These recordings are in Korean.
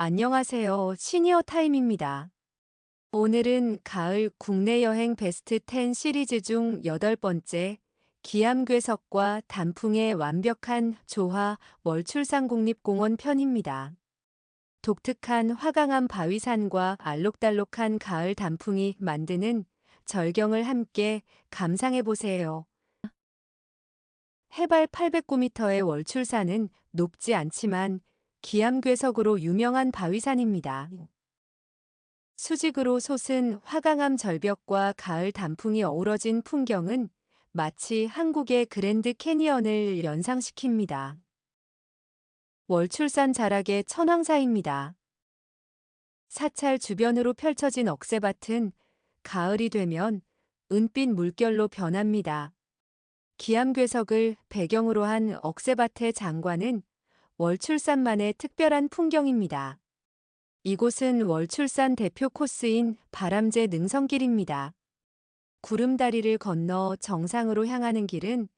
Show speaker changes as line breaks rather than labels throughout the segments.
안녕하세요. 시니어 타임입니다. 오늘은 가을 국내 여행 베스트 10 시리즈 중 여덟 번째 기암괴석과 단풍의 완벽한 조화 월출산 국립공원 편입니다. 독특한 화강암 바위산과 알록달록한 가을 단풍이 만드는 절경을 함께 감상해 보세요. 해발 809m의 월출산은 높지 않지만 기암괴석으로 유명한 바위산입니다. 수직으로 솟은 화강암 절벽과 가을 단풍이 어우러진 풍경은 마치 한국의 그랜드 캐니언을 연상시킵니다. 월출산 자락의 천왕사입니다. 사찰 주변으로 펼쳐진 억새밭은 가을이 되면 은빛 물결로 변합니다. 기암괴석을 배경으로 한 억새밭의 장관은 월출산만의 특별한 풍경입니다. 이곳은 월출산 대표 코스인 바람제 능선길입니다. 구름다리를 건너 정상으로 향하는 길은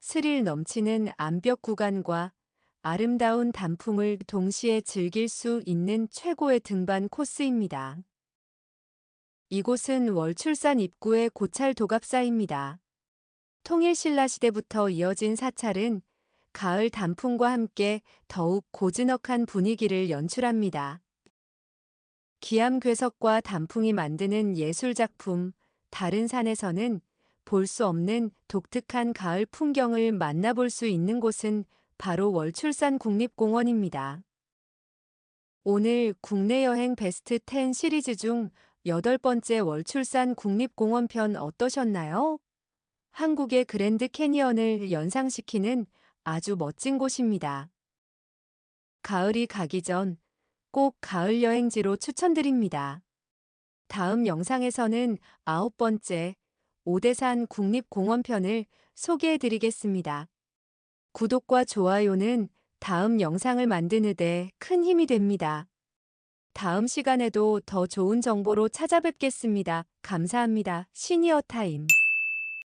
스릴 넘치는 암벽 구간과 아름다운 단풍을 동시에 즐길 수 있는 최고의 등반 코스입니다. 이곳은 월출산 입구의 고찰 도갑사입니다. 통일신라 시대부터 이어진 사찰은 가을 단풍과 함께 더욱 고즈넉한 분위기를 연출합니다. 기암괴석과 단풍이 만드는 예술작품 다른 산에서는 볼 수 없는 독특한 가을 풍경을 만나볼 수 있는 곳은 바로 월출산 국립공원입니다. 오늘 국내 여행 베스트 10 시리즈 중 여덟 번째 월출산 국립공원 편 어떠셨나요? 한국의 그랜드 캐니언을 연상시키는 아주 멋진 곳입니다. 가을이 가기 전 꼭 가을 여행지로 추천드립니다. 다음 영상에서는 아홉 번째 오대산 국립공원편을 소개해 드리겠습니다. 구독과 좋아요는 다음 영상을 만드는 데 큰 힘이 됩니다. 다음 시간에도 더 좋은 정보로 찾아뵙겠습니다. 감사합니다. 시니어 타임